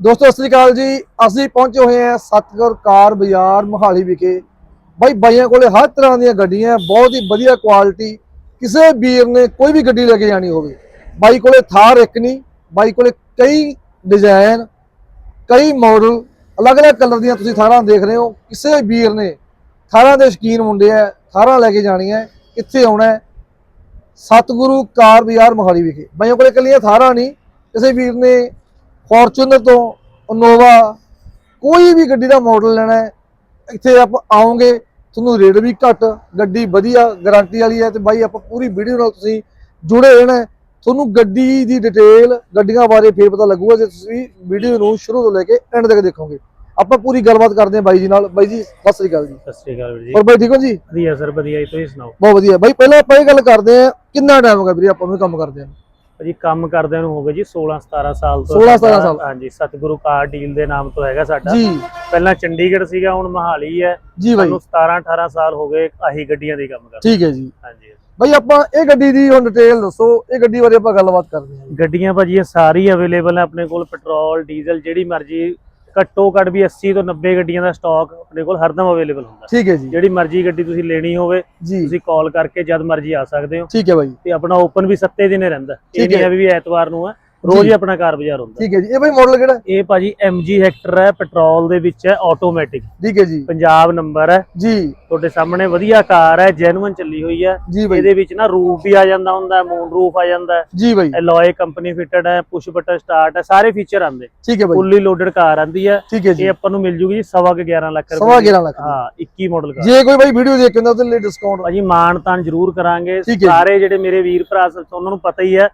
ਦੋਸਤੋ ਸਤਿ ਸ੍ਰੀ ਅਕਾਲ ਜੀ। ਅਸੀਂ ਪਹੁੰਚੇ ਹੋਏ ਹਾਂ ਸਤਗੁਰ ਕਾਰ ਬਾਜ਼ਾਰ ਮੋਹਾਲੀ ਵਿਖੇ। ਬਾਈ ਬਾਈਆਂ ਕੋਲੇ ਹਰ ਤਰ੍ਹਾਂ ਦੀਆਂ ਗੱਡੀਆਂ ਬਹੁਤ ਹੀ ਵਧੀਆ ਕੁਆਲਿਟੀ ਕਿਸੇ ਵੀਰ ਨੇ ਕੋਈ ਵੀ ਗੱਡੀ ਲੈ ਕੇ ਜਾਣੀ ਹੋਵੇ। ਬਾਈ ਕੋਲੇ ਥਾਰ ਇੱਕ ਨਹੀਂ ਬਾਈ ਕੋਲੇ ਕਈ ਡਿਜ਼ਾਈਨ ਕਈ ਮਾਡਲ ਅਲੱਗ-ਅਲੱਗ ਕਲਰ ਦੀਆਂ ਤੁਸੀਂ ਥਾਰਾਂ ਦੇਖ ਰਹੇ ਹੋ। ਕਿਸੇ ਵੀਰ ਨੇ ਥਾਰਾਂ ਦੇ ਸ਼ਕੀਨ ਮੁੰਡੇ ਆ ਥਾਰਾਂ ਲੈ ਕੇ ਜਾਣੀਆਂ ਹੈ, ਕਿੱਥੇ ਆਉਣਾ ਹੈ? ਸਤਿਗੁਰੂ ਕਾਰ ਬਾਜ਼ਾਰ ਮੋਹਾਲੀ ਵਿਖੇ। ਬਾਈਆਂ ਕੋਲੇ ਕੱਲੀਆਂ ਥਾਰਾਂ ਨਹੀਂ ਕਿਸੇ ਵੀਰ ਨੇ ਫੋਰਚੂਨਰ ਤੋਂ ਇਨੋਵਾ ਕੋਈ ਵੀ ਗੱਡੀ ਦਾ ਮਾਡਲ ਲੈਣਾ ਹੈ ਇੱਥੇ ਆਪਾਂ ਆਓਗੇ ਤੁਹਾਨੂੰ ਰੇਟ ਵੀ ਘੱਟ ਗੱਡੀ ਵਧੀਆ ਗਾਰੰਟੀ ਵਾਲੀ ਹੈ ਤੇ ਬਾਈ ਆਪਾਂ ਪੂਰੀ ਵੀਡੀਓ ਨਾਲ ਤੁਸੀਂ ਜੁੜੇ ਰਹਿਣਾ। ਤੁਹਾਨੂੰ ਗੱਡੀ ਦੀ ਡਿਟੇਲ ਗੱਡੀਆਂ ਬਾਰੇ ਫੇਰ ਪਤਾ ਲੱਗੂਗਾ ਜੇ ਤੁਸੀਂ ਵੀਡੀਓ ਨੂੰ ਸ਼ੁਰੂ ਤੋਂ ਲੈ ਕੇ ਐਂਡ ਤੱਕ ਦੇਖੋਗੇ। ਆਪਾਂ ਪੂਰੀ ਗੱਲਬਾਤ ਕਰਦੇ ਹਾਂ ਬਾਈ ਜੀ ਨਾਲ। ਬਾਈ ਜੀ ਸਤਿ ਸ੍ਰੀ ਅਕਾਲ ਜੀ। ਸਤਿ ਸ਼੍ਰੀ ਅਕਾਲ ਵੀਰ ਜੀ। ਹੋਰ ਬਾਈ ਠੀਕ ਹੋ ਜੀ? ਵਧੀਆ ਸਰ ਵਧੀਆ। ਜੀ ਤੁਸੀਂ ਸੁਣਾਓ? ਬਹੁਤ ਵਧੀਆ। ਬਾਈ ਪਹਿਲਾਂ ਆਪਾਂ ਇਹ ਗੱਲ ਕਰਦੇ ਹਾਂ ਕਿੰਨਾ ਟਾਈਮ ਹੋ ਗਿਆ ਵੀਰੇ ਆਪਾਂ ਨੂੰ ਕੰਮ ਕਰਦੇ ਹਾਂ? ਭਾਜੀ ਕੰਮ ਕਰਦਿਆਂ ਨੂੰ ਹੋ ਗਏ ਜੀ 16 17 ਸਾਲ ਤੋਂ 16 17 ਸਾਡਾ- ਸਾਲ। ਹਾਂਜੀ ਸਤਿਗੁਰੂ ਕਾਰ ਡੀਲ ਦੇ ਨਾਮ ਤੋਂ ਹੈਗਾ ਸਾਡਾ। ਜੀ। ਪਹਿਲਾਂ ਚੰਡੀਗੜ੍ਹ ਸੀਗਾ ਹੁਣ ਮਹਾਲੀ ਹੈ। ਜੀ ਬਾਈ। ਸਾਨੂੰ 17 18 ਸਾਲ ਹੋ ਗਏ ਆਹੀ ਗੱਡੀਆਂ ਦੀ ਕੰਮ ਕਰਦੇ। ਠੀਕ ਹੈ ਜੀ। ਹਾਂਜੀ। ਬਾਈ ਆਪਾਂ ਇਹ ਗੱਡੀ ਦੀ ਹੁਣ ਡਿਟੇਲ ਦੱਸੋ ਇਹ ਗੱਡੀ ਬਾਰੇ ਆਪਾਂ ਗੱਲਬਾਤ ਕਰਦੇ ਹਾਂ ਗੱਡੀਆਂ ਭਾਜੀ ਇਹ ਸਾਰੀ ਅਵੇਲੇਬਲ ਹੈ ਆਪਣੇ ਕੋਲ ਪੈਟਰੋਲ ਡੀਜ਼ਲ ਜਿਹੜੀ ਮਰਜ਼ੀ ਘੱਟੋ ਘੱਟ ਵੀ 80 ਤੋਂ 90 ਗੱਡੀਆਂ ਦਾ ਸਟਾਕ ਆਪਣੇ ਕੋਲ ਹਰਦਮ ਅਵੇਲੇਬਲ ਹੁੰਦਾ। ਠੀਕ ਹੈ ਜੀ। ਜਿਹੜੀ ਮਰਜ਼ੀ ਗੱਡੀ ਤੁਸੀਂ ਲੈਣੀ ਹੋਵੇ ਤੁਸੀਂ ਕਾਲ ਕਰਕੇ ਜਦ ਮਰਜ਼ੀ ਆ ਸਕਦੇ ਹੋ। ਠੀਕ ਹੈ ਬਾਈ ਤੇ ਆਪਣਾ ਓਪਨ ਵੀ ਸੱਤੇ ਦਿਨੇ ਰਹਿੰਦਾ। ਇਹ ਨਹੀਂ ਹੈ। ਹੈ ਵੀ ਐਤਵਾਰ ਨੂੰ ਹੈ। ਰੋਜ਼। ਹੀ ਆਪਣਾ ਕਾਰ ਬਾਜ਼ਾਰ ਹੁੰਦਾ। ਠੀਕ ਹੈ ਜੀ। ਇਹ ਬਾਈ ਮਾਡਲ ਕਿਹੜਾ? ਇਹ ਭਾਜੀ MG ਹੈਕਟਰ ਹੈ ਪੈਟਰੋਲ ਦੇ ਵਿੱਚ ਹੈ ਆਟੋਮੈਟਿਕ ਠੀਕ ਹੈ ਜੀ। ਪੰਜਾਬ ਨੰਬਰ ਹੈ। ਜੀ। ਤੁਹਾਡੇ ਸਾਹਮਣੇ ਵਧੀਆ ਕਾਰ ਹੈ ਜੈਨੂਇਨ ਚੱਲੀ ਹੋਈ ਹੈ। ਇਹਦੇ ਵਿੱਚ ਨਾ ਰੂਫ ਵੀ ਆ ਜਾਂਦਾ ਹੁੰਦਾ ਹੈ ਮੂਨ ਰੂਫ ਆ ਜਾਂਦਾ ਹੈ। ਜੀ ਬਾਈ। ਐਲੋਏ ਕੰਪਨੀ ਫਿਟਡ ਹੈ ਪੁਸ਼ ਬਟਨ ਸਟਾਰਟ ਹੈ ਸਾਰੇ ਫੀਚਰ ਆਉਂਦੇ। ਠੀਕ ਹੈ ਬਾਈ। ਫੁੱਲੀ ਲੋਡਡ ਕਾਰ ਆਂਦੀ ਹੈ। ਠੀਕ ਹੈ ਜੀ। ਇਹ ਆਪਾਂ ਨੂੰ ਮਿਲ ਜੂਗੀ ਜੀ ਸਵਾ ਕੁ 11 ਲੱਖ ਸਵਾ ਦੀ। 11 ਲੱਖ। ਹਾਂ 21 ਮਾਡਲ ਕਾਰ। ਜੇ ਕੋਈ ਬਾਈ ਵੀਡੀਓ ਦੇਖ ਕੇ ਆਉਂਦਾ ਉਹਦੇ ਲਈ ਡਿਸਕਾਊਂਟ ਭਾਜੀ ਮਾਣ ਤਾਨ ਜ਼ਰੂਰ ਕਰਾਂਗੇ। ਸਾਰੇ ਜਿਹੜੇ ਮੇਰੇ ਵੀਰ ਭਰਾ ਸ- ਉਹਨਾਂ ਨੂੰ ਪਤਾ ਹੀ ਹੈ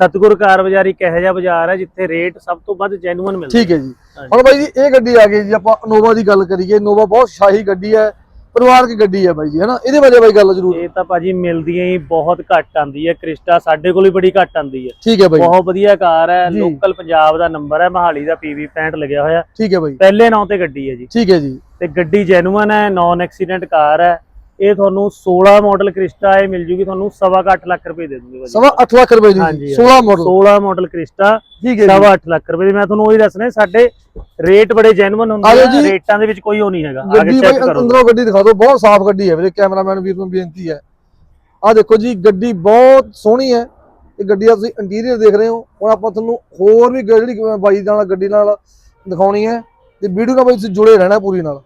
ਸਤਗੁਰ ਕਾਰ ਬਾਜ਼ਾਰ ਇੱਕ ਇਹੋ ਜਿਹਾ ਬਾਜ਼ਾਰ ਹੈ ਜਿੱਥੇ ਰੇਟ ਸਭ ਤੋਂ ਵੱਧ ਜੈਨੂਇਨ ਮਿਲਦਾ। ਠੀਕ ਹੈ ਜੀ। ਹੁਣ ਬਾਈ ਜੀ ਇਹ ਗੱਡੀ ਆ ਗਈ ਜੀ ਆਪਾਂ ਇਨੋਵਾ ਦੀ ਗੱਲ ਕਰੀਏ। ਇਨੋਵਾ ਬਹੁਤ ਸ਼ਾਹੀ ਗੱਡੀ ਹੈ ਪਰਿਵਾਰਕ ਗੱਡੀ ਹੈ ਬਾਈ ਜੀ ਹੈਨਾ ਇਹਦੇ ਬਾਰੇ ਬਾਈ ਗੱਲ ਜ਼ਰੂਰ। ਇਹ ਤਾਂ ਭਾਜੀ ਮਿਲਦੀਆਂ ਹੀ ਬਹੁਤ ਘੱਟ ਆਂਦੀ ਹੈ। ਕ੍ਰਿਸਟਾ ਸਾਡੇ ਕੋਲ ਹੀ ਬੜੀ ਘੱਟ ਆਂਦੀ ਹੈ। ਠੀਕ ਹੈ ਬਾਈ ਬਹੁਤ ਵਧੀਆ ਕਾਰ ਹੈ। ਲੋਕਲ ਪੰਜਾਬ ਦਾ ਨੰਬਰ ਹੈ ਮਹਾਲੀ ਦਾ PV 65 ਲੱਗਿਆ ਹੋਇਆ। ਠੀਕ ਹੈ ਬਾਈ। ਪਹਿਲੇ ਨਾਂ ਤੇ ਗੱਡੀ ਹੈ ਜੀ। ਠੀਕ ਹੈ ਜੀ। ਤੇ ਗੱਡੀ ਜੈਨੂਇਨ ਹੈ ਨਾਨ ਐਕਸੀਡੈਂਟ ਕਾਰ ਹੈ। ਇਹ ਤੁਹਾਨੂੰ 16 ਮਾਡਲ ਕ੍ਰਿਸਟਾ ਇਹ ਮਿਲ ਜੂਗੀ ਤੁਹਾਨੂੰ ਸਵਾ ਕੁ ਅੱਠ ਲੱਖ ਰੁਪਏ ਦੇ ਦੂੰਗੇ ਸਵਾ 8 ਲੱਖ ਰੁਪਏ ਦੀ ਹਾਂਜੀ, 16 ਮਾਡਲ 16 ਮਾਡਲ ਕ੍ਰਿਸਟਾ ਠੀਕ ਹੈ ਜੀ। ਸਵਾ ਅੱਠ ਲੱਖ ਰੁਪਏ ਦੀ। ਮੈਂ ਤੁਹਾਨੂੰ ਉਹੀ ਦੱਸਣਾ ਸਾਡੇ ਰੇਟ ਬੜੇ ਜੈਨੂਇਨ ਹੁੰਦੇ ਆ। ਰੇਟਾਂ ਦੇ ਵਿੱਚ ਕੋਈ ਉਹ ਨਹੀਂ ਹੈਗਾ। ਆਗੇ ਗੱਡੀ ਚੈੱਕ ਕਰੋ। ਅੰਦਰੋਂ ਗੱਡੀ ਦਿਖਾ ਦਿਓ ਬਹੁਤ ਸਾਫ਼ ਗੱਡੀ ਹੈ ਵੀਰੇ ਕੈਮਰਾਮੈਨ ਵੀਰ ਨੂੰ ਬੇਨਤੀ ਹੈ। ਆਹ ਦੇਖੋ ਜੀ ਗੱਡੀ ਬਹੁਤ ਸੋਹਣੀ ਹੈ। ਇਹ ਗੱਡੀ ਦਾ ਤੁਸੀਂ ਇੰਟੀਰੀਅਰ ਦੇਖ ਰਹੇ ਹੋ। ਹੁਣ ਆਪਾਂ ਤੁਹਾਨੂੰ ਹੋਰ ਵੀ ਜਿਹੜੀ ਬਾਈ ਨਾਲ ਗੱਡੀ ਨਾਲ ਦਿਖਾਉਣੀ ਹੈ। ਤੇ ਵੀਡੀਓ ਨਾਲ ਬਾਈ ਤੁਸੀਂ ਜੁੜੇ ਰਹਿਣਾ ਪੂਰੀ ਨਾਲ।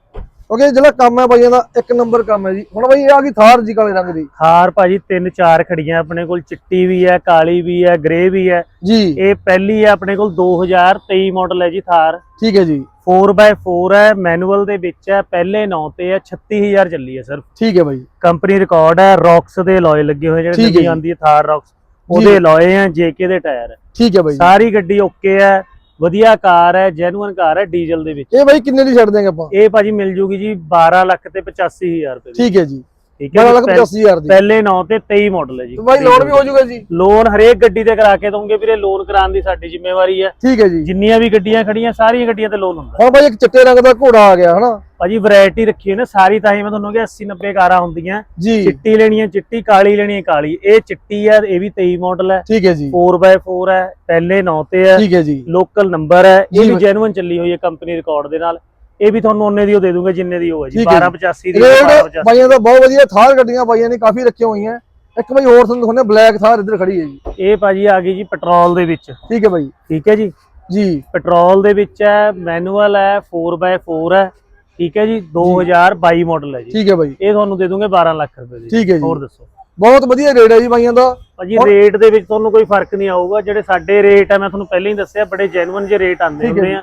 ਕਿਉਂਕਿ ਜਿਹੜਾ ਕੰਮ ਹੈ ਬਾਈਆਂ ਦਾ ਇੱਕ ਨੰਬਰ ਕੰਮ ਹੈ ਜੀ। ਹੁਣ ਬਾਈ ਇਹ ਆ ਗਈ ਥਾਰ ਜੀ ਕਾਲੇ ਰੰਗ ਦੀ। ਥਾਰ ਭਾਜੀ ਤਿੰਨ ਚਾਰ ਖੜੀਆਂ ਆਪਣੇ ਕੋਲ ਚਿੱਟੀ ਵੀ ਹੈ ਕਾਲੀ ਵੀ ਹੈ ਗ੍ਰੇ ਵੀ ਹੈ। ਜੀ। ਇਹ ਪਹਿਲੀ ਹੈ ਆਪਣੇ ਕੋਲ 2023 ਮਾਡਲ ਹੈ ਜੀ ਥਾਰ। ਠੀਕ ਹੈ ਜੀ। 4x4 ਹੈ ਮੈਨੂਅਲ ਦੇ ਵਿੱਚ ਹੈ ਪਹਿਲੇ ਨਾਂ ਤੇ ਹੈ 36000 ਚੱਲੀ ਹੈ ਸਰ ਠੀਕ ਹੈ ਬਾਈ। ਕੰਪਨੀ ਰਿਕਾਰਡ ਹੈ ਰੌਕਸ ਦੇ ਅਲੋਏ ਲੱਗੇ ਹੋਏ ਜਿਹੜੇ ਜੀ। ਆਉਂਦੀ ਹੈ ਥਾਰ ਰੌਕਸ ਉਹਦੇ ਅਲੋਏ ਹੈ ਜੇਕੇ ਦੇ ਟਾਇਰ ਠੀਕ ਹੈ ਬਾਈ। ਸਾਰੀ ਗੱਡੀ ਓਕੇ ਹੈ ਵਧੀਆ ਕਾਰ ਹੈ ਜੈਨੂਇਨ ਕਾਰ ਹੈ ਡੀਜ਼ਲ ਦੇ ਵਿੱਚ। ਇਹ ਬਾਈ ਕਿੰਨੇ ਦੀ ਛੱਡ ਦੇਂਗੇ ਆਪਾਂ? ਇਹ ਭਾਜੀ ਮਿਲ ਜੂਗੀ ਜੀ 12 ਲੱਖ ਤੇ 85000 ਰੁਪਏ ਦੀ। ਠੀਕ ਹੈ ਜੀ। ਠੀਕ ਹੈ 12 ਜੀ? ਲੱਖ ਪਹਿ- 85000 ਦੀ। ਪਹਿਲੇ ਨਾਂ ਤੇ 23 ਮਾਡਲ ਹੈ ਜੀ। ਬਾਈ ਲੋਨ ਵੀ ਹੋ ਜਾਊਗਾ ਜੀ? ਲੋਨ ਹਰੇਕ ਗੱਡੀ ਤੇ ਕਰਾ ਕੇ ਦਵਾਂਗੇ ਵੀਰੇ ਲੋਨ ਕਰਾਉਣ ਦੀ ਸਾਡੀ ਜ਼ਿੰਮੇਵਾਰੀ ਹੈ। ਠੀਕ ਹੈ ਜੀ। ਜਿੰਨੀਆਂ ਵੀ ਗੱਡੀਆਂ ਖੜੀਆਂ ਸਾਰੀਆਂ ਗੱਡੀਆਂ ਤੇ ਲੋਨ ਹੁੰਦਾ। ਹੁਣ ਬਾਈ ਇੱਕ ਚਿੱਟੇ ਰੰਗ ਦਾ ਘੋੜਾ ਆ ਗਿਆ ਹਨਾ? ਭਾਜੀ ਵੈਰਾਈਟੀ ਰੱਖੀ ਹੋਈ ਨੇ ਸਾਰੀ ਤਾਂ ਹੀ ਮੈਂ ਤੁਹਾਨੂੰ ਕਿਹਾ 80 90 ਕਾਰਾਂ ਹੁੰਦੀਆਂ। ਚਿੱਟੀ ਲੈਣੀ ਹੈ ਚਿੱਟੀ ਕਾਲੀ ਲੈਣੀ ਹੈ ਕਾਲੀ। ਇਹ ਚਿੱਟੀ ਹੈ ਇਹ ਵੀ 23 ਮਾਡਲ ਹੈ। ਠੀਕ ਹੈ ਜੀ। 4x4 ਹੈ ਪਹਿਲੇ ਨਾਂ ਤੇ ਹੈ। ਠੀਕ ਹੈ ਜੀ। ਲੋਕਲ ਨੰਬਰ ਹੈ। ਇਹ ਵੀ ਭਾਈ। ਜੈਨੂਇਨ ਚੱਲੀ ਹੋਈ ਹੈ ਕੰਪਨੀ ਰਿਕਾਰਡ ਦੇ ਨਾਲ। ਇਹ ਵੀ ਤੁਹਾਨੂੰ ਉਹਨੇ ਦੀ ਉਹ ਦੇ ਦੂੰਗਾ ਜਿੰਨੇ ਦੀ ਉਹ ਹੈ ਜੀ। ਠੀਕ ਹੈ ਜੀ। 1285 ਦੀ ਰੇਟ 1285 ਬਾਈਆਂ ਦਾ ਬਹੁਤ ਵਧੀਆ ਥਾਰ ਗੱਡੀਆਂ ਬਾਈਆਂ ਨੇ ਕਾਫੀ ਰੱਖੀਆਂ ਹੋਈਆਂ। ਇੱਕ ਬਾਈ ਹੋਰ ਤੁਹਾਨੂੰ ਦਿਖਾਉਂਦੇ ਬਲੈਕ ਥਾਰ ਇੱਧਰ ਖੜੀ ਹੈ ਜੀ। ਇਹ ਭਾਜੀ ਆ ਗਈ ਜੀ ਪੈਟਰੋਲ ਦੇ ਵਿੱਚ। ਠੀਕ ਹੈ ਬਾਈ। ਠੀਕ ਹੈ ਜੀ? ਜੀ। ਪੈਟਰੋਲ ਦੇ ਵਿੱਚ ਹੈ ਮੈਨੂਅਲ ਹੈ 4x4 ਹੈ। ਠੀਕ ਹੈ ਜੀ 2022 ਮਾਡਲ ਹੈ ਜੀ। ਠੀਕ ਹੈ ਬਾਈ। ਇਹ ਤੁਹਾਨੂੰ ਦੇ ਦੂੰਗੇ 12 ਲੱਖ ਰੁਪਏ ਦੀ। ਠੀਕ ਹੈ ਜੀ। ਹੋਰ ਦੱਸੋ। ਬਹੁਤ ਵਧੀਆ ਰੇਟ ਹੈ ਜੀ ਬਾਈਆਂ ਦਾ। ਭਾਜੀ ਰੇਟ ਦੇ ਵਿੱਚ ਤੁਹਾਨੂੰ ਕੋਈ ਫ਼ਰਕ ਨਹੀਂ ਆਊਗਾ। ਜਿਹੜੇ ਸਾਡੇ ਰੇਟ ਆ ਮੈਂ ਤੁਹਾਨੂੰ ਪਹਿਲਾਂ ਹੀ ਦੱਸਿਆ ਬੜੇ ਜੈਨੂਇਨ ਜਿਹੇ ਰੇਟ ਆਉਂਦੇ ਹੁੰਦੇ ਜੀ। ਆ।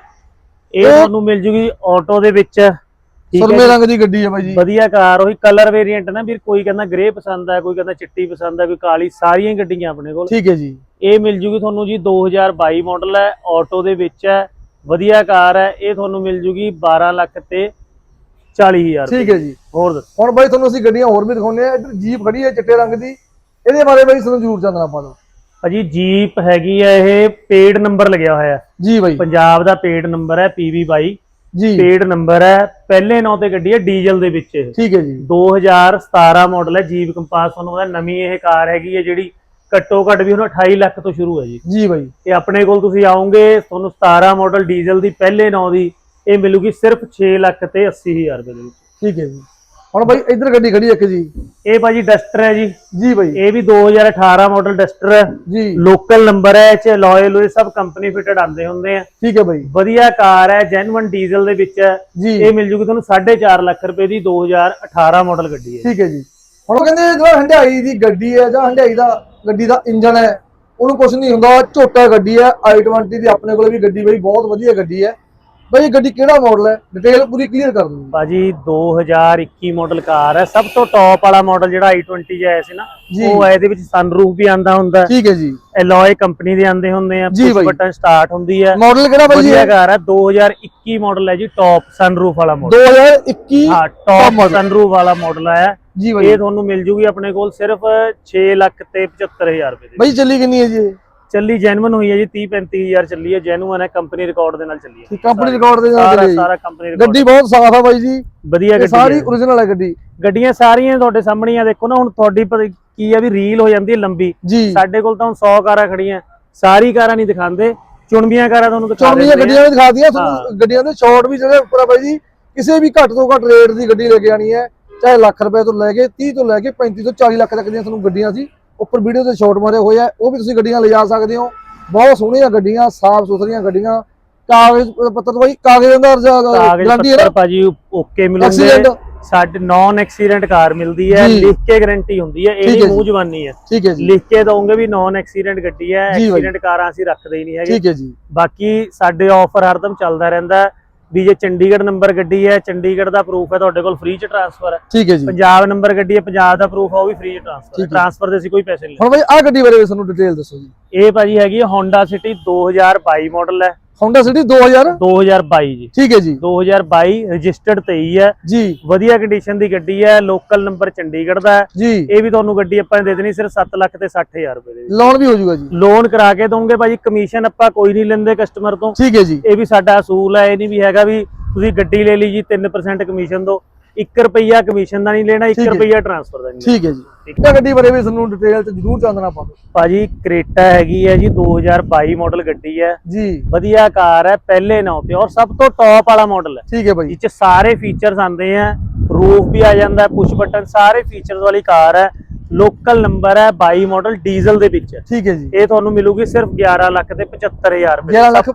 ਇਹ ਤੁਹਾਨੂੰ ਮਿਲ ਜੂਗੀ ਆਟੋ ਦੇ ਵਿੱਚ। ਸੁਰਮੇ ਜੀ। ਰੰਗ ਦੀ ਗੱਡੀ ਹੈ ਬਾਈ ਜੀ। ਵਧੀਆ ਕਾਰ ਉਹੀ ਕਲਰ ਵੇਰੀਐਂਟ ਨਾ ਵੀਰ ਕੋਈ ਕਹਿੰਦਾ ਗ੍ਰੇ ਪਸੰਦ ਹੈ ਕੋਈ ਕਹਿੰਦਾ ਚਿੱਟੀ ਪਸੰਦ ਹੈ ਕੋਈ ਕਾਲੀ ਸਾਰੀਆਂ ਗੱਡੀਆਂ ਆਪਣੇ ਕੋਲ। ਠੀਕ ਹੈ ਜੀ। ਇਹ ਮਿਲ ਜੂਗੀ ਤੁਹਾਨੂੰ ਜੀ 2022 ਮਾਡਲ ਹੈ ਆਟੋ ਦੇ ਵਿੱਚ ਹੈ ਵਧੀਆ ਕਾਰ ਹੈ ਇਹ ਤੁਹਾਨੂੰ ਮਿਲ ਜੂਗੀ 12 ਲੱਖ ਤੇ 40000 ਠੀਕ ਹੈ ਜੀ। ਹੋਰ ਦੱਸੋ। ਹੁਣ ਬਾਈ ਤੁਹਾਨੂੰ ਅਸੀਂ ਗੱਡੀਆਂ ਹੋਰ ਵੀ ਦਿਖਾਉਂਦੇ ਆ ਇੱਧਰ ਜੀਪ ਖੜੀ ਹੈ ਚਿੱਟੇ ਰੰਗ ਦੀ। ਇਹਦੇ ਬਾਰੇ ਬਾਈ ਤੁਹਾਨੂੰ ਜ਼ਰੂਰ ਜਾਣਨਾ ਆਪਾਂ ਨੂੰ। ਭਾਜੀ ਜੀਪ ਹੈਗੀ ਹੈ ਇਹ ਪੇਡ ਨੰਬਰ ਲੱਗਿਆ ਹੋਇਆ ਜੀ ਬਾਈ। ਪੰਜਾਬ ਦਾ ਪੇਡ ਨੰਬਰ ਹੈ PV22 ਜੀ। ਪੇਡ ਨੰਬਰ ਹੈ। ਪਹਿਲੇ ਨਾਂ ਤੇ ਗੱਡੀ ਹੈ ਡੀਜ਼ਲ ਦੇ ਵਿੱਚ ਠੀਕ ਹੈ ਜੀ। 2017 ਮਾਡਲ ਹੈ। ਜੀਪ ਕੰਪਾਸ ਤੁਹਾਨੂੰ ਪਤਾ ਨਵੀਂ ਇਹ ਕਾਰ ਹੈਗੀ ਹੈ ਜਿਹੜੀ ਘੱਟੋ ਘੱਟ ਵੀ ਹੁਣ 28 ਲੱਖ ਤੋਂ ਸ਼ੁਰੂ ਹੈ ਜੀ। ਜੀ ਬਾਈ। ਇਹ ਆਪਣੇ ਕੋਲ ਤੁਸੀਂ ਆਓਗੇ ਤੁਹਾਨੂੰ 17 ਮਾਡਲ ਡੀਜ਼ਲ ਦੀ ਪਹਿਲੇ ਨੌ ਦੀ ਇਹ ਮਿਲੂਗੀ ਸਿਰਫ 6 ਲੱਖ ਤੇ 80 ਹਜ਼ਾਰ ਰੁਪਏ ਦੇ ਵਿੱਚ। ਠੀਕ ਹੈ ਜੀ। ਹੁਣ ਬਾਈ ਇੱਧਰ ਗੱਡੀ ਖੜੀ ਇੱਕ ਜੀ। ਇਹ ਭਾਜੀ ਡਸਟਰ ਹੈ ਜੀ। ਜੀ ਬਾਈ। ਇਹ ਵੀ 2018 ਮਾਡਲ ਡਸਟਰ ਹੈ। ਜੀ। ਲੋਕਲ ਨੰਬਰ ਹੈ ਇਹ ਚ ਲੋਏ ਲੋਏ ਸਭ ਕੰਪਨੀ ਫਿਟਡ ਆਉਂਦੇ ਹੁੰਦੇ ਆ। ਠੀਕ ਹੈ ਬਾਈ। ਵਧੀਆ ਕਾਰ ਹੈ ਜੈਨੂਇਨ ਡੀਜ਼ਲ ਦੇ ਵਿੱਚ ਹੈ। ਇਹ ਮਿਲ ਜੂਗੀ ਤੁਹਾਨੂੰ 4.5 ਲੱਖ ਰੁਪਏ ਦੀ 2018 ਮਾਡਲ ਗੱਡੀ ਹੈ। ਠੀਕ ਹੈ ਜੀ। ਹੁਣ ਉਹ ਕਹਿੰਦੇ ਜਿਹੜਾ ਹੰਡਾਈ ਦੀ ਗੱਡੀ ਹੈ ਜਾਂ ਹੰਡਾਈ ਦਾ ਗੱਡੀ ਦਾ ਇੰਜਨ ਹੈ ਉਹਨੂੰ ਕੁਝ ਨਹੀਂ ਹੁੰਦਾ ਝੋਟਾ ਗੱਡੀ ਹੈ i20 ਦੀ ਆਪਣੇ ਕੋਲ ਵੀ ਗੱਡੀ ਬਈ ਬਹੁਤ ਵਧੀਆ ਗੱਡੀ ਹੈ। ਬਈ ਇਹ ਗੱਡੀ ਕਿਹੜਾ ਮਾਡਲ ਹੈ? ਡਿਟੇਲ ਪੂਰੀ ਕਲੀਅਰ ਕਰ ਦਿਓ। ਭਾਜੀ 2021 ਮਾਡਲ ਕਾਰ ਹੈ। ਸਭ ਤੋਂ ਟੌਪ ਵਾਲਾ ਮਾਡਲ ਜਿਹੜਾ i20 ਚ ਆਇਆ ਸੀ ਨਾ। ਉਹ ਇਹਦੇ ਵਿੱਚ ਸਨਰੂਫ ਵੀ ਆਂਦਾ ਹੁੰਦਾ ਠੀਕ ਹੈ ਜੀ। ਐਲੋਏ ਕੰਪਨੀ ਦੇ ਆਂਦੇ ਹੁੰਦੇ ਆ। ਬਾਈ। ਬਟਨ ਸਟਾਰਟ ਹੁੰਦੀ ਹੈ। ਮਾਡਲ ਕਿਹੜਾ ਬਾਈ ਜੀ ਵਧੀਆ ਕਾਰ ਹੈ। 2021 ਮਾਡਲ ਹੈ ਜੀ ਟੌਪ ਸਨਰੂਫ ਵਾਲਾ ਮਾਡਲ 2021 ਹਾਂ ਟੌਪ। ਸਨਰੂਫ ਵਾਲਾ ਮਾਡਲ ਹੈ ਜੀ ਇਹ ਬਾਈ ਤੁਹਾਨੂੰ ਮਿਲ ਜੂਗੀ ਆਪਣੇ ਕੋਲ ਸਿਰਫ 6 ਲੱਖ ਤੇ 75000 ਰੁਪਏ ਦੀ ਬਾਈ ਚੱਲੀ ਕਿੰਨੀ ਹੈ ਜੀ ਇਹ? ਚੱਲੀ ਜੈਨੂਇਨ ਹੋਈ ਹੈ ਜੀ 30 35000 ਚੱਲੀ ਹੈ ਜੈਨੂਇਨ ਹੈ ਕੰਪਨੀ ਰਿਕਾਰਡ ਦੇ ਨਾਲ ਚੱਲੀ ਹੈ। ਕੰਪਨੀ ਰਿਕਾਰਡ ਦੇ ਨਾਲ ਸਾਰਾ ਚੱਲੀ ਹੈ ਸਾਰਾ। ਕੰਪਨੀ ਰਿਕਾਰਡ ਗੱਡੀ ਬਹੁਤ ਸਾਫ਼ ਆ ਬਾਈ ਜੀ। ਵਧੀਆ ਗੱਡੀ ਸਾਰੀ origignal ਹੈ ਗੱਡੀ। ਗੱਡੀਆਂ ਸਾਰੀਆਂ ਤੁਹਾਡੇ ਸਾਹਮਣੇ ਆ ਦੇਖੋ ਨਾ ਹੁਣ ਤੁਹਾਡੀ ਕੀ ਆ ਵੀ ਰੀਲ ਹੋ ਜਾਂਦੀ ਹੈ ਲੰਬੀ। ਸਾਡੇ ਕੋਲ ਤਾਂ ਹੁਣ 100 ਕਾਰਾਂ ਖੜੀਆਂ ਸਾਰੀ ਕਾਰਾਂ ਨਹੀਂ ਦਿਖਾਉਂਦੇ। ਚੁਣਵੀਆਂ ਕਾਰਾਂ ਤੁਹਾਨੂੰ ਦਿਖਾ ਦਿੰਦੇ ਗੱਡੀਆਂ ਵੀ ਦਿਖਾਤੀਆਂ। ਤੁਹਾਨੂੰ ਗੱਡੀਆਂ ਦੇ ਸ਼ਾਰਟ ਵੀ ਜਿਹੜੇ ਉੱਪਰ ਆ ਬਾਈ ਜੀ ਕਿਸੇ ਵੀ ਘੱਟ ਤੋਂ ਘੱਟ ਰੇਟ ਦੀ ਗੱਡੀ ਲੈ ਕੇ ਆਣੀ ਹੈ। ਚਾਹੇ ਲੱਖ ਰੁਪਏ ਤੋਂ ਲੈ ਕੇ 30 ਤੋਂ ਲੈ ਕੇ 35 ਤੋਂ 40 ਲੱਖ ਤੱਕ ਦੀਆਂ ਤੁਹਾਨੂੰ ਗੱਡੀਆਂ ਸੀ। ਉੱਪਰ ਵੀਡੀਓ ਤੇ ਸ਼ਾਰਟ ਮਾਰੇ ਹੋਏ ਆ ਉਹ ਵੀ ਤੁਸੀਂ ਗੱਡੀਆਂ ਲਿਜਾ ਸਕਦੇ ਹੋ। ਬਹੁਤ ਸੋਹਣੀਆਂ ਗੱਡੀਆਂ ਸਾਫ਼ ਸੁਥਰੀਆਂ ਗੱਡੀਆਂ। ਕਾਗਜ਼ ਪੱਤਰ ਬਾਈ ਕਾਗਜ਼ ਦਾ ਗਾਰੰਟੀ ਹੈ ਨਾ ਭਾਜੀ ਓਕੇ ਐਕਸੀਡੈਂਟ ਸਾਡੇ ਨਾਨ ਐਕਸੀਡੈਂਟ ਕਾਰ ਮਿਲਦੀ ਹੈ। ਲਿਖ ਕੇ ਗਾਰੰਟੀ ਹੁੰਦੀ ਹੈ ਇਹ ਠੀਕ ਨਹੀਂ ਹੈ ਜੀ। ਮੂੰਹ ਜ਼ਬਾਨੀ ਹੈ। ਠੀਕ ਹੈ ਜੀ। ਲਿਖ ਕੇ ਦਵਾਂਗੇ ਵੀ ਨਾਨ ਐਕਸੀਡੈਂਟ ਗੱਡੀ ਹੈ। ਐਕਸੀਡੈਂਟ ਕਾਰਾਂ ਅਸੀਂ ਰੱਖਦੇ ਹੀ ਨਹੀਂ ਹੈਗੇ। ਠੀਕ ਹੈ ਜੀ। ਬਾਕੀ ਸਾਡੇ ਆਫਰ ਹਰਦਮ ਚੱਲਦਾ ਰਹਿੰਦਾ ਹੈ। ਵੀ ਜੇ ਚੰਡੀਗੜ੍ਹ ਨੰਬਰ ਗੱਡੀ ਹੈ ਚੰਡੀਗੜ੍ਹ ਦਾ ਪ੍ਰੂਫ ਹੈ ਤੁਹਾਡੇ ਕੋਲ ਫ੍ਰੀ ਚ ਟ੍ਰਾਂਸਫਰ ਹੈ। ਠੀਕ ਹੈ ਜੀ। ਪੰਜਾਬ ਨੰਬਰ ਗੱਡੀ ਹੈ ਪੰਜਾਬ ਦਾ ਪ੍ਰੂਫ ਹੈ ਉਹ ਵੀ ਫ੍ਰੀ ਚ ਟ੍ਰਾਂਸਫਰ। ਟ੍ਰਾਂਸਫਰ ਦੇ ਅਸੀਂ ਕੋਈ ਪੈਸੇ ਨਹੀਂ ਹੁਣ ਬਾਈ ਆਹ ਗੱਡੀ ਬਾਰੇ ਵੀ ਸਾਨੂੰ ਡਿਟੇਲ ਦੱਸੋ ਜੀ। ਇਹ ਭਾਜੀ ਹੈਗੀ ਹੈ Honda City 2022 ਮਾਡਲ ਹੈ। Honda City 2000 2022 ਜੀ। ਠੀਕ ਹੈ ਜੀ। 2022 ਰਜਿਸਟਰਡ 23 ਹੈ ਜੀ। ਵਧੀਆ ਕੰਡੀਸ਼ਨ ਦੀ ਗੱਡੀ ਹੈ। ਲੋਕਲ ਨੰਬਰ ਚੰਡੀਗੜ੍ਹ ਦਾ ਹੈ। ਜੀ। ਇਹ ਵੀ ਤੁਹਾਨੂੰ ਗੱਡੀ ਆਪਾਂ ਨੇ ਦੇ ਦੇਣੀ ਸਿਰਫ 7 ਲੱਖ ਤੇ 60000 ਰੁਪਏ ਦੇ ਲੋਨ ਵੀ ਹੋ ਜਾਊਗਾ ਜੀ। ਲੋਨ ਕਰਾ ਕੇ ਦੋਗੇ ਭਾਜੀ। ਕਮਿਸ਼ਨ ਆਪਾਂ ਕੋਈ ਨਹੀਂ ਲੈਂਦੇ ਕਸਟਮਰ ਤੋਂ। ਠੀਕ ਹੈ ਜੀ। ਇਹ ਵੀ ਸਾਡਾ ਅਸੂਲ ਹੈ। ਇਹ ਨਹੀਂ ਵੀ ਹੈਗਾ ਵੀ ਤੁਸੀਂ ਗੱਡੀ ਲੈ ਲਈ ਜੀ 3% ਕਮਿਸ਼ਨ ਦੋ। 1 ਰੁਪਈਆ ਕਮਿਸ਼ਨ ਦਾ ਨਹੀਂ ਲੈਣਾ 1 ਠੀਕ ਹੈ। ਰੁਪਈਆ ਟ੍ਰਾਂਸਫਰ ਦਾ ਨਹੀਂ। ਠੀਕ ਹੈ ਜੀ। ਇਹ ਗੱਡੀ ਬਾਰੇ ਵੀ ਤੁਹਾਨੂੰ ਡਿਟੇਲ ਚ ਜ਼ਰੂਰ ਚਾਨਣਾ ਪਾ ਦਿਓ ਭਾਜੀ ਕ੍ਰੇਟਾ ਹੈਗੀ ਹੈ ਜੀ 2022 ਮਾਡਲ ਗੱਡੀ ਹੈ। ਜੀ। ਵਧੀਆ ਕਾਰ ਹੈ ਪਹਿਲੇ ਨੌ ਤੇ ਔਰ ਸਭ ਤੋਂ ਟੌਪ ਵਾਲਾ ਮਾਡਲ ਹੈ। ਠੀਕ ਹੈ ਬਾਈ ਇਹ ਚ ਸਾਰੇ ਫੀਚਰਸ ਆਉਂਦੇ ਆ ਰੂਫ ਵੀ ਆ ਜਾਂਦਾ ਪੁਸ਼ ਬਟਨ ਸਾਰੇ ਫੀਚਰਸ ਵਾਲੀ ਕਾਰ ਹੈ। ਲੋਕਲ ਨੰਬਰ ਹੈ 22 ਮਾਡਲ ਡੀਜ਼ਲ ਦੇ ਵਿੱਚ ਠੀਕ ਹੈ ਜੀ। ਇਹ ਤੁਹਾਨੂੰ ਮਿਲੂਗੀ ਸਿਰਫ 11 ਲੱਖ ਤੇ 75000 ਰੁਪਏ 11 ਲੱਖ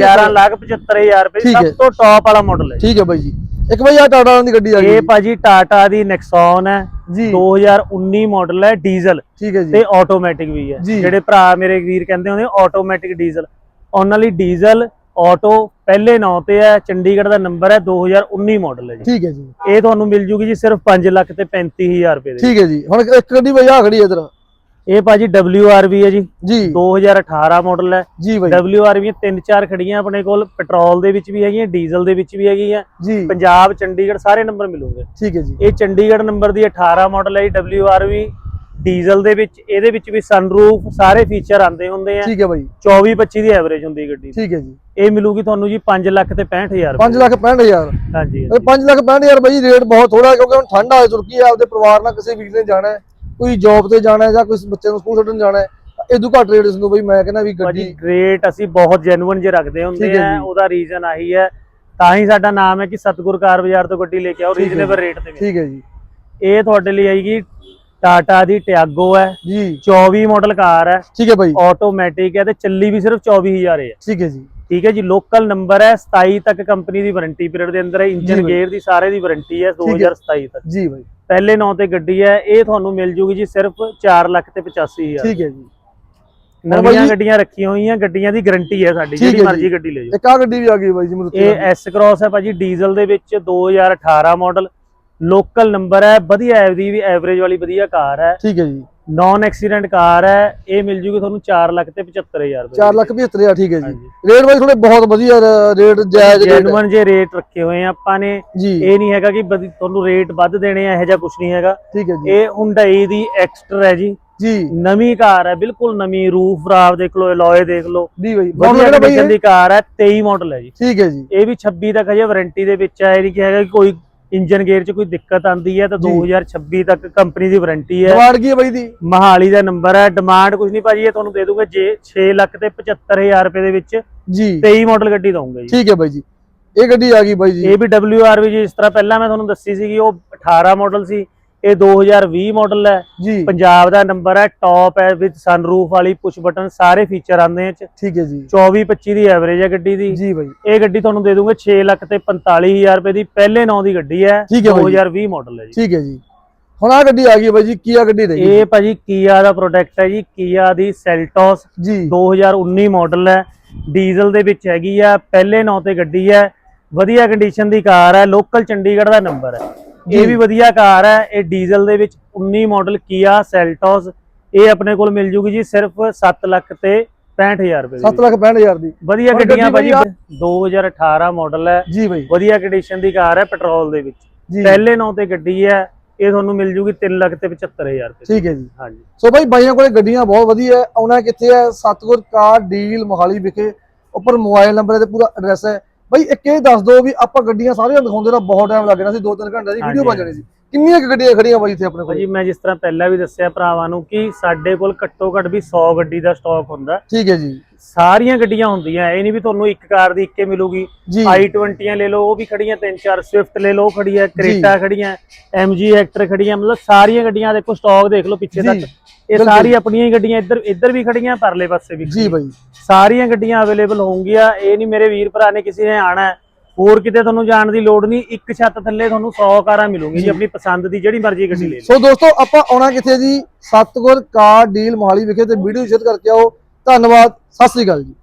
11 ਲੱਖ 75000 ਰੁਪਏ। ਸਭ ਤੋਂ ਟੌਪ ਵਾਲਾ ਮਾਡਲ ਹੈ ਠੀਕ ਹੈ ਬਾਈ ਜੀ। ਇੱਕ ਬਾਈ ਆ ਟਾਟਾ ਦੀ ਗੱਡੀ ਆ ਗਈ ਇਹ ਭਾਜੀ ਟਾਟਾ ਦੀ ਨੈਕਸਨ ਹੈ। ਜੀ। 2019 ਮਾਡਲ ਹੈ ਡੀਜ਼ਲ ਠੀਕ ਹੈ ਜੀ। ਤੇ ਆਟੋਮੈਟਿਕ ਵੀ ਹੈ। ਜਿਹੜੇ ਭਰਾ ਮੇਰੇ ਵੀਰ ਕਹਿੰਦੇ ਹੁੰਦੇ ਆਟੋਮੈਟਿਕ ਡੀਜ਼ਲ ਉਹਨਾਂ ਲਈ ਡੀਜ਼ਲ ਆਟੋ ਪਹਿਲੇ ਨਾਂ ਤੇ ਹੈ ਚੰਡੀਗੜ੍ਹ ਦਾ ਨੰਬਰ ਹੈ 2019 ਮਾਡਲ ਹੈ ਜੀ। ਠੀਕ ਹੈ ਜੀ। ਇਹ ਤੁਹਾਨੂੰ ਮਿਲ ਜੂਗੀ ਜੀ ਸਿਰਫ 5 ਲੱਖ ਤੇ 35000 ਰੁਪਏ ਦੇ ਠੀਕ ਹੈ ਜੀ। ਹੁਣ ਇੱਕ ਗੱਡੀ ਬਾਈ ਆ ਖੜੀ ਹੈ ਇਧਰ। ਇਹ ਭਾਜੀ WRV ਹੈ ਜੀ। ਜੀ। 2018 ਮਾਡਲ ਹੈ। ਜੀ ਬਾਈ। WRV ਤਿੰਨ ਚਾਰ ਖੜੀਆਂ ਆਪਣੇ ਕੋਲ ਪੈਟਰੋਲ ਦੇ ਵਿੱਚ ਵੀ ਹੈਗੀਆਂ ਡੀਜ਼ਲ ਦੇ ਵਿੱਚ ਵੀ ਹੈਗੀਆਂ। ਜੀ। ਪੰਜਾਬ ਚੰਡੀਗੜ੍ਹ ਸਾਰੇ ਨੰਬਰ ਮਿਲੂਗੇ। ਠੀਕ ਹੈ ਜੀ। ਇਹ ਚੰਡੀਗੜ੍ਹ ਨੰਬਰ ਦੀ 18 ਮਾਡਲ ਹੈ ਜੀ WRV ਡੀਜ਼ਲ ਦੇ ਵਿੱਚ ਇਹਦੇ ਵਿੱਚ ਵੀ ਸਨਰੂਫ ਸਾਰੇ ਫੀਚਰ ਆਉਂਦੇ ਹੁੰਦੇ ਆ। ਠੀਕ ਹੈ ਬਾਈ। 24 25 ਦੀ ਐਵਰੇਜ ਹੁੰਦੀ ਗੱਡੀ ਠੀਕ ਹੈ ਜੀ। ਇਹ ਮਿਲੂਗੀ ਤੁਹਾਨੂੰ ਜੀ 5 ਲੱਖ ਤੇ 65000 5 ਲੱਖ 65000 ਹਾਂਜੀ ਇਹ 5 ਲੱਖ 65000 ਬਾਈ ਰੇਟ ਬਹੁਤ ਥੋੜਾ ਕਿਉਂਕਿ ਹੁਣ ਠੰਡ ਆ ਚੁੱਕੀ ਹੈ ਆਪਦੇ ਪਰਿਵਾਰ ਨਾਲ ਕਿਸੇ ਵੀਰ ਨੇ ਜਾਣਾ ਹੈ। ਕੋਈ ਜੌਬ ਤੇ ਜਾਣਾ ਹੈ ਜਾਂ ਕੋਈ ਬੱਚੇ ਨੂੰ ਸਕੂਲ ਛੱਡਣ ਜਾਣਾ ਹੈ ਇਦੋਂ ਘੱਟ ਰੇਟ ਇਸ ਨੂੰ ਬਈ ਮੈਂ ਕਹਿੰਦਾ ਵੀ ਗੱਡੀ ਰੇਟ ਅਸੀਂ ਬਹੁਤ ਜੈਨੂਇਨ ਜੇ ਰੱਖਦੇ ਹੁੰਦੇ ਆ। ਉਹਦਾ ਰੀਜ਼ਨ ਆਹੀ ਹੈ। ਤਾਂ ਹੀ ਸਾਡਾ ਨਾਮ ਹੈ ਕਿ ਸਤਗੁਰ ਕਾਰ ਬਾਜ਼ਾਰ ਤੋਂ ਗੱਡੀ ਲੈ ਕੇ ਆਓ ਰੀਜ਼ਨੇਬਲ ਰੇਟ ਤੇ। ਠੀਕ ਹੈ ਜੀ। ਇਹ ਤੁਹਾਡੇ ਲਈ ਆਏਗੀ ਟਾਟਾ ਦੀ ਟਿਆਗੋ ਹੈ ਜੀ। 24 ਮਾਡਲ ਕਾਰ ਹੈ। ਠੀਕ ਹੈ ਬਾਈ। ਆਟੋਮੈਟਿਕ ਹੈ ਤੇ ਚੱਲੀ ਵੀ ਸਿਰਫ 24000 ਹੈ। ਠੀਕ ਹੈ ਜੀ। ਠੀਕ ਹੈ ਜੀ ਲੋਕਲ ਨੰਬਰ ਹੈ 27 ਤੱਕ ਕੰਪਨੀ ਦੀ ਵਾਰੰਟੀ ਪੀਰੀਅਡ ਦੇ ਅੰਦਰ ਹੈ ਇੰਜਨ। ਗੇਅਰ ਦੀ ਸਾਰੇ ਦੀ ਵਾਰੰਟੀ ਹੈ 2027 ਤੱਕ। ਜੀ ਬਾਈ। ਪਹਿਲੇ ਨਾਂ ਤੇ ਗੱਡੀ ਹੈ ਇਹ ਤੁਹਾਨੂੰ ਮਿਲ ਜੂਗੀ ਜੀ ਸਿਰਫ 4 ਲੱਖ ਤੇ 85000 ਠੀਕ ਹੈ ਜੀ। ਨਵੀਆਂ ਗੱਡੀਆਂ ਰੱਖੀਆਂ ਹੋਈਆਂ ਗੱਡੀਆਂ ਦੀ ਗਾਰੰਟੀ ਹੈ ਸਾਡੀ ਜਿਹੜੀ ਮਰਜ਼ੀ। ਗੱਡੀ ਲੈ ਜਾਓ। ਇੱਕ ਆ ਗੱਡੀ ਵੀ ਆ ਗਈ ਬਾਈ ਜੀ ਮੈਨੂੰ ਇਹ ਐਸ ਕ੍ਰਾਸ ਹੈ ਭਾਜੀ ਡੀਜ਼ਲ ਦੇ ਵਿੱਚ 2018 ਮਾਡਲ ਲੋਕਲ ਨੰਬਰ ਹੈ ਵਧੀਆ ਐਵਰੀ ਵੀ ਐਵਰੇਜ ਵਾਲੀ ਵਧੀਆ ਕਾਰ ਹੈ। ਠੀਕ ਹੈ ਜੀ। ਨਾਨ ਐਕਸੀਡੈਂਟ ਕਾਰ ਹੈ ਇਹ ਮਿਲ ਜੂਗੀ ਤੁਹਾਨੂੰ 4 ਲੱਖ ਤੇ 75000 ਰੁਪਏ 4 ਲੱਖ 75000 ਠੀਕ ਹੈ ਜੀ। ਰੇਟ ਬਾਈ ਥੋੜੇ ਬਹੁਤ ਵਧੀਆ ਰੇਟ ਜਾਇਜ਼। ਜੈਨੂਅਨ ਜੇ ਰੇਟ ਰੱਖੇ ਹੋਏ ਆ ਆਪਾਂ ਨੇ ਇਹ ਨਹੀਂ ਹੈਗਾ ਕਿ ਤੁਹਾਨੂੰ ਰੇਟ ਵੱਧ ਦੇਣੇ ਆ ਇਹੋ ਜਿਹਾ ਕੁਝ ਨਹੀਂ ਹੈਗਾ। ਠੀਕ ਹੈ ਜੀ। ਇਹ ਹੁੰਡਈ ਦੀ ਐਕਸਟਰ ਹੈ ਜੀ। ਜੀ। ਨਵੀਂ ਕਾਰ ਹੈ ਬਿਲਕੁਲ ਨਵੀਂ ਰੂਫ ਰਾਫ ਦੇਖ ਲਓ ਐਲੋਏ ਦੇਖ ਲਓ। ਜੀ ਬਾਈ ਵਧੀਆ ਕੰਡੀਸ਼ਨ? ਦੀ ਕਾਰ ਹੈ 23 ਮਾਡਲ ਹੈ ਜੀ। ਠੀਕ ਹੈ ਜੀ। ਇਹ ਵੀ 26 ਤੱਕ ਹਜੇ ਵਾਰੰਟੀ ਦੇ ਵਿੱਚ ਹੈ ਨਹੀਂ ਕਿ ਹੈਗਾ ਕੋਈ ਇੰਜਨ ਗੇਅਰ 'ਚ ਕੋਈ ਦਿੱਕਤ ਆਂਦੀ ਹੈ ਤਾਂ ਜੀ। 2026 ਤੱਕ ਕੰਪਨੀ ਦੀ ਵਾਰੰਟੀ ਹੈ। ਕੀ ਹੈ ਬਾਈ ਦੀ? ਮਹਾਲੀ ਦਾ ਨੰਬਰ ਹੈ। ਡਿਮਾਂਡ ਕੁਝ ਨਹੀਂ ਭਾਜੀ ਇਹ ਤੁਹਾਨੂੰ ਦੇ ਦੂੰਗੇ। ਜੇ 6 ਲੱਖ ਤੇ 75000 ਰੁਪਏ ਦੇ ਵਿੱਚ ਜੀ। 23 ਮਾਡਲ ਗੱਡੀ ਦਊਂਗੇ ਜੀ। ਠੀਕ ਹੈ ਬਾਈ ਜੀ। ਇਹ ਗੱਡੀ ਆ ਗਈ ਬਾਈ ਜੀ। ਇਹ ਵੀ WR ਵੀ ਜੀ ਇਸ ਤਰ੍ਹਾਂ ਪਹਿਲਾਂ ਮੈਂ ਤੁਹਾਨੂੰ ਦੱਸੀ ਸੀਗੀ ਉਹ 18 ਮਾਡਲ ਸੀ। ਇਹ 2020 ਮਾਡਲ ਹੈ। ਜੀ। ਪੰਜਾਬ ਦਾ ਨੰਬਰ ਹੈ ਟੌਪ ਹੈ ਵਿਦ ਸਨਰੂਫ ਵਾਲੀ ਪੁਸ਼ ਬਟਨ ਸਾਰੇ ਫੀਚਰ ਆਉਂਦੇ ਆ ਚ। ਠੀਕ ਹੈ ਜੀ। 24 25 ਦੀ ਐਵਰੇਜ ਹੈ ਗੱਡੀ ਦੀ। ਜੀ ਬਾਈ। ਇਹ ਗੱਡੀ ਤੁਹਾਨੂੰ ਦੇ ਦੂੰਗੇ 6 ਲੱਖ ਤੇ 45000 ਰੁਪਏ ਦੀ। ਪਹਿਲੇ ਨਾਂ ਦੀ ਗੱਡੀ ਹੈ ਠੀਕ ਹੈ ਬਾਈ ਜੀ। 2020 ਮਾਡਲ ਹੈ ਜੀ। ਠੀਕ ਹੈ ਜੀ। ਹੁਣ ਆ ਗੱਡੀ ਆ ਗਈ ਬਾਈ ਜੀ ਕੀ ਆ ਗੱਡੀ ਰਹੀ ਇਹ ਭਾਜੀ ਕੀਆ ਦਾ ਪ੍ਰੋਡਕਟ ਹੈ ਜੀ ਕੀਆ ਦੀ ਸੈਲਟੋਸ ਜੀ। 2019 ਮਾਡਲ ਹੈ। ਡੀਜ਼ਲ ਦੇ ਵਿੱਚ ਹੈਗੀ ਆ ਪਹਿਲੇ ਨਾਂ ਤੇ ਗੱਡੀ ਹੈ। ਵਧੀਆ ਕੰਡੀਸ਼ਨ ਦੀ ਕਾਰ ਹੈ ਲੋਕਲ ਚੰਡੀਗੜ੍ਹ ਦਾ ਨੰਬਰ ਹੈ। ਇਹ ਵੀ ਵਧੀਆ ਕਾਰ ਹੈ ਇਹ ਡੀਜ਼ਲ ਦੇ ਵਿੱਚ 19 ਮਾਡਲ ਕੀਆ ਸੈਲਟੋਸ ਇਹ ਆਪਣੇ ਕੋਲ ਮਿਲ ਜੂਗੀ ਜੀ ਸਿਰਫ 7 ਲੱਖ ਤੇ 65000 ਰੁਪਏ 7 ਦੀ ਲੱਖ 65000 ਦੀ। ਵਧੀਆ ਗੱਡੀਆਂ ਗੱਡੀ ਭਾਜੀ 2018 ਮਾਡਲ ਹੈ। ਜੀ ਬਾਈ ਵਧੀਆ ਕੰਡੀਸ਼ਨ ਦੀ ਕਾਰ ਹੈ ਪੈਟਰੋਲ ਦੇ ਵਿੱਚ। ਪਹਿਲੇ ਨਾਂ ਤੇ ਗੱਡੀ ਹੈ ਇਹ ਤੁਹਾਨੂੰ ਮਿਲ ਜੂਗੀ 3 ਲੱਖ ਤੇ 75000 ਰੁਪਏ। ਠੀਕ ਹੈ ਜੀ। ਹਾਂਜੀ। ਸੋ ਬਾਈ ਬਾਈਆਂ ਕੋਲੇ ਗੱਡੀਆਂ ਬਹੁਤ ਵਧੀਆ ਆਉਣਾ ਕਿੱਥੇ ਹੈ? ਸਤਗੁਰ ਕਾਰ ਡੀਲ ਮੋਹਾਲੀ ਵਿਖੇ ਉੱਪਰ ਮੋਬਾਈਲ ਨੰਬਰ ਤੇ ਪੂਰਾ ਐਡਰੈਸ ਹੈ। ਬਾਈ ਇੱਕ ਇਹ ਦੱਸ ਦਿਓ ਵੀ ਆਪਾਂ ਗੱਡੀਆਂ ਸਾਰੀਆਂ ਦਿਖਾਉਂਦੇ ਨਾ ਬਹੁਤ ਟਾਈਮ ਲੱਗਣਾ ਸੀ 2-3 ਘੰਟੇ ਦੀ ਵੀਡੀਓ ਬਣ ਜਾਣੀ ਸੀ। ਕਿੰਨੀਆਂ ਕੁ ਗੱਡੀਆਂ ਖੜੀਆਂ ਬਾਈ ਇੱਥੇ ਆਪਣੇ ਕੋਲ? ਭਾਜੀ ਮੈਂ ਜਿਸ ਤਰ੍ਹਾਂ ਪਹਿਲਾਂ ਵੀ ਦੱਸਿਆ ਭਰਾਵਾਂ ਨੂੰ ਕਿ ਸਾਡੇ ਕੋਲ ਘੱਟੋ ਘੱਟ ਵੀ 100 ਗੱਡੀ ਦਾ ਸਟਾਕ ਹੁੰਦਾ। ਠੀਕ ਹੈ ਜੀ। ਸਾਰੀਆਂ ਗੱਡੀਆਂ ਹੁੰਦੀਆਂ ਇਹ ਨਹੀਂ ਵੀ ਤੁਹਾਨੂੰ ਇੱਕ ਕਾਰ ਦੀ ਇੱਕੇ ਮਿਲੂਗੀ। ਜੀ। I20 ਲੈ ਲਓ ਉਹ ਵੀ ਖੜੀਆਂ ਤਿੰਨ ਚਾਰ ਸਵਿਫਟ ਲੈ ਲਓ ਖੜੀ ਹੈ ਕ੍ਰੇਟਾ ਖੜੀਆਂ MG ਹੈਕਟਰ ਖੜੀਆਂ ਮਤਲਬ ਸਾਰੀਆਂ ਗੱਡੀਆਂ ਦੇਖੋ ਸਟਾਕ ਦੇਖ ਲਓ ਪਿੱਛੇ ਤੱਕ। ਇਹ। ਸਾਰੀ ਆਪਣੀਆਂ ਹੀ ਗੱਡੀਆਂ ਇੱਧਰ ਇੱਧਰ ਵੀ ਖੜੀਆਂ ਪਰਲੇ ਪਾਸੇ ਵੀ ਜੀ। ਬਾਈ। ਸਾਰੀਆਂ ਗੱਡੀਆਂ ਅਵੇਲੇਬਲ ਹੋਣਗੀਆਂ ਇਹ ਨਹੀਂ ਮੇਰੇ ਵੀਰ ਭਰਾ ਨੇ ਕਿਸੇ ਨੇ ਆਣਾ ਹੈ। ਹੋਰ ਕਿਤੇ ਤੁਹਾਨੂੰ ਜਾਣ ਦੀ ਲੋੜ ਨਹੀਂ ਇੱਕ ਛੱਤ ਥੱਲੇ ਤੁਹਾਨੂੰ 100 ਕਾਰਾਂ ਮਿਲੂਗੀਆਂ ਜੀ। ਆਪਣੀ ਪਸੰਦ ਦੀ ਜਿਹੜੀ ਮਰਜ਼ੀ ਗੱਡੀ ਲੈ ਲਓ। ਸੋ ਦੋਸਤੋ ਆਪਾਂ ਆਉਣਾ ਕਿੱਥੇ ਜੀ? ਸਤਗੁਰ ਕਾਰ ਡੀਲ ਮੋਹਾਲੀ ਵਿਖੇ ਤੇ ਵੀਡੀਓ ਸ਼ੇਅਰ ਕਰਕੇ ਆਓ। ਧੰਨਵਾਦ ਸਤਿ ਸ੍ਰੀ ਅਕਾਲ ਜੀ।